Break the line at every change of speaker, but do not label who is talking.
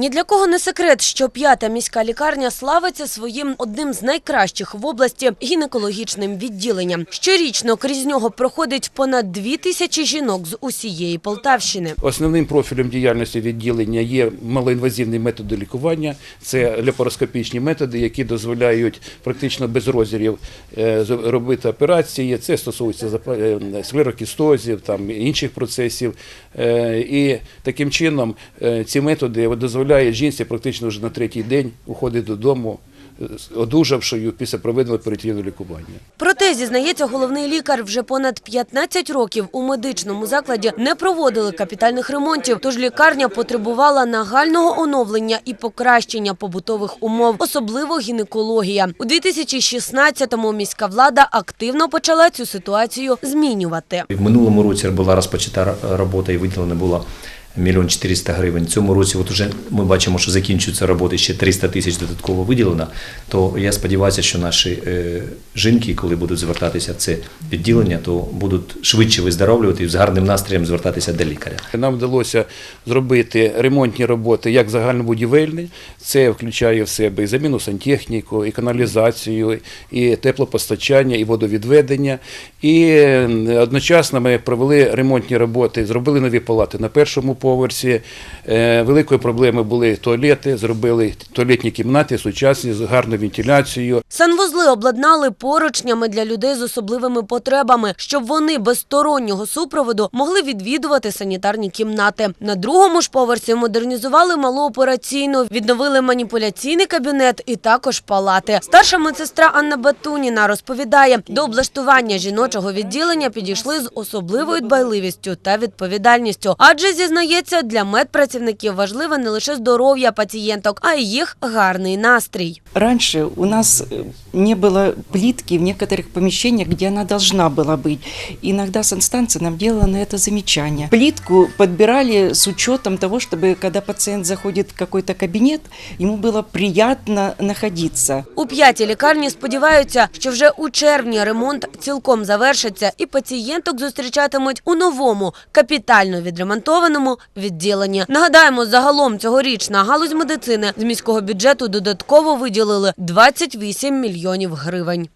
Ні для кого не секрет, що п'ята міська лікарня славиться своїм одним з найкращих в області гінекологічним відділенням. Щорічно крізь нього проходить понад дві тисячі жінок з усієї Полтавщини.
Основним профілем діяльності відділення є малоінвазивні методи лікування. Це лепароскопічні методи, які дозволяють практично без розірів е, робити операції. Це стосується е, склерокістозів, там інших процесів. Е, І таким чином ці методи дозволяють жінці практично вже на третій день уходити додому, одужавшою після проведеного оперативного лікування.
Проте, зізнається головний лікар, вже понад 15 років у медичному закладі не проводили капітальних ремонтів, тож лікарня потребувала нагального оновлення і покращення побутових умов, особливо гінекологія. У 2016-му міська влада активно почала цю ситуацію змінювати.
В минулому році була розпочата робота і виділено було мільйон 400 гривень. Цьому році от уже ми бачимо, що закінчується робота, ще 300 тисяч додатково виділено. То я сподіваюся, що наші е, жінки, коли будуть звертатися в це відділення, то будуть швидше виздоровлювати і з гарним настроєм звертатися до лікаря.
Нам вдалося зробити ремонтні роботи як загальнобудівельні. Це включає в себе і заміну сантехніку, і каналізацію, і теплопостачання, і водовідведення. І е, одночасно ми провели ремонтні роботи, зробили нові палати на першому поверсі. Е, Великою проблемою були туалети, зробили туалетні кімнати сучасні з гарною вентиляцією.
Санвузли обладнали поручнями для людей з особливими потребами, щоб вони без стороннього супроводу могли відвідувати санітарні кімнати. На другому ж поверсі модернізували малу операційну, відновили маніпуляційний кабінет і також палати. Старша медсестра Анна Батуніна розповідає, до облаштування жіночого відділення підійшли з особливою дбайливістю та відповідальністю. Адже зізнається, для медпрацівників важливе не лише здоров'я пацієнток, а й їх гарний настрій.
Раньше у нас э, не было плитки в некоторых помещениях, где она должна была быть. Иногда санстанция нам делала на это замечание. Плитку подбирали с учетом того, чтобы когда пациент заходит в какой-то кабинет, ему было приятно находиться.
У п'ятій лікарні сподіваються, що вже у червні ремонт цілком завершиться і пацієнток зустрічатимуть у новому, капітально відремонтованому відділенні. Нагадаємо, загалом цьогоріч на галузь медицини з міського бюджету додатково виділили 28 мільйонів гривень.